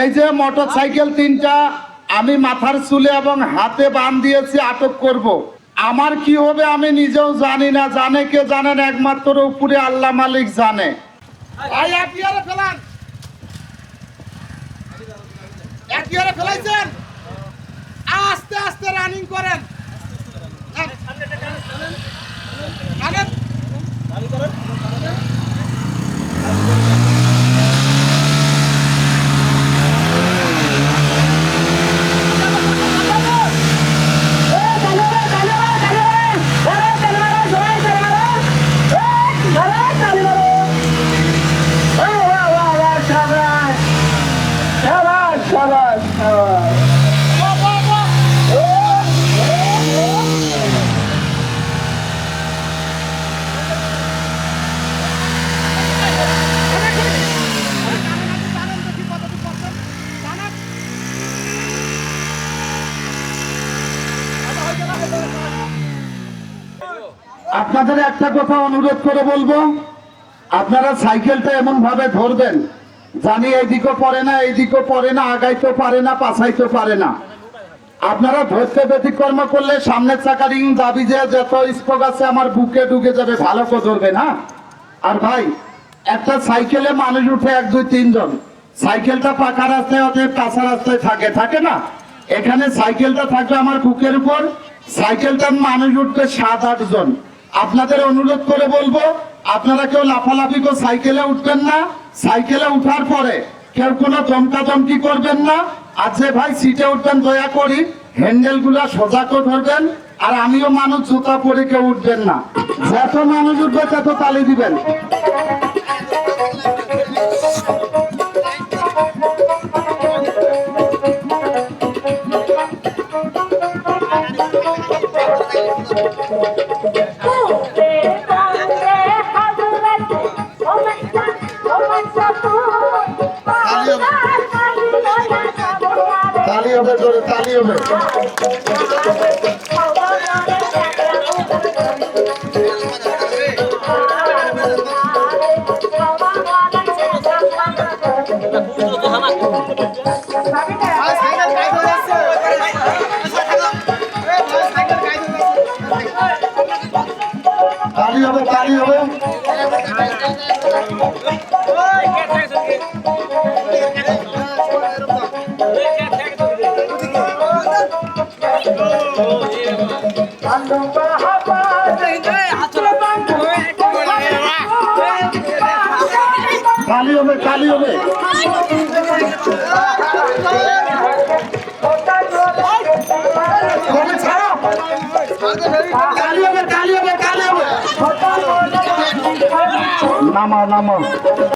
এই যে motor cycle তিনটা, আমি মাথার চুলে এবং হাতে বান দিয়েছি, আটক করব। আমার কি হবে আমি নিজেও জানি না, জানে কে জানেন, একমাত্র উপরে আল্লাহ মালিক জানে। আস্তে আস্তে রানিং করেন। আপনাদের একটা কথা অনুরোধ করে বলব, আপনারা সাইকেলটা এমন ভাবে ধরবেন, জানি এইদিকও পড়ে না এইদিকও পড়ে না আগাইতে পারে না পাছাইতে পারে না। আপনারা ধরতে ব্যতিক্রম করলে সামনের চাকা রিং দাবি যে যত স্পোক আছে আমার বুকে ঢুকে যাবে, ভালো করে ধরবেন হ্যাঁ আর ভাই, একটা সাইকেলে মানুষ উঠে এক, দুই, তিনজন, সাইকেলটা পাকা রাস্তায় অতএব কাঁচা রাস্তায় থাকে থাকে না? এখানে সাইকেলটা থাকবে আমার বুকের উপর, সাইকেলটার মানুষ উঠবে সাত আট জন আপনাদের অনুরোধ করে বলব, আপনারা কেউ লাফালাফি করে সাইকেলে উঠবেন না। সাইকেলে উঠার পরে কেউ কোনো চমকি করবেন না। আছে ভাই সিটে উঠবেন, দয়া করি হ্যান্ডেলগুলা সোজা ধরবেন। আর আমিও মানুষ, জুতা পরে কেউ উঠবেন না। যত মানুষ উঠবে, তত তালি দিবেন। জোরে তালি হবে। তালি হবে তালি হবে কবে ছাড়ো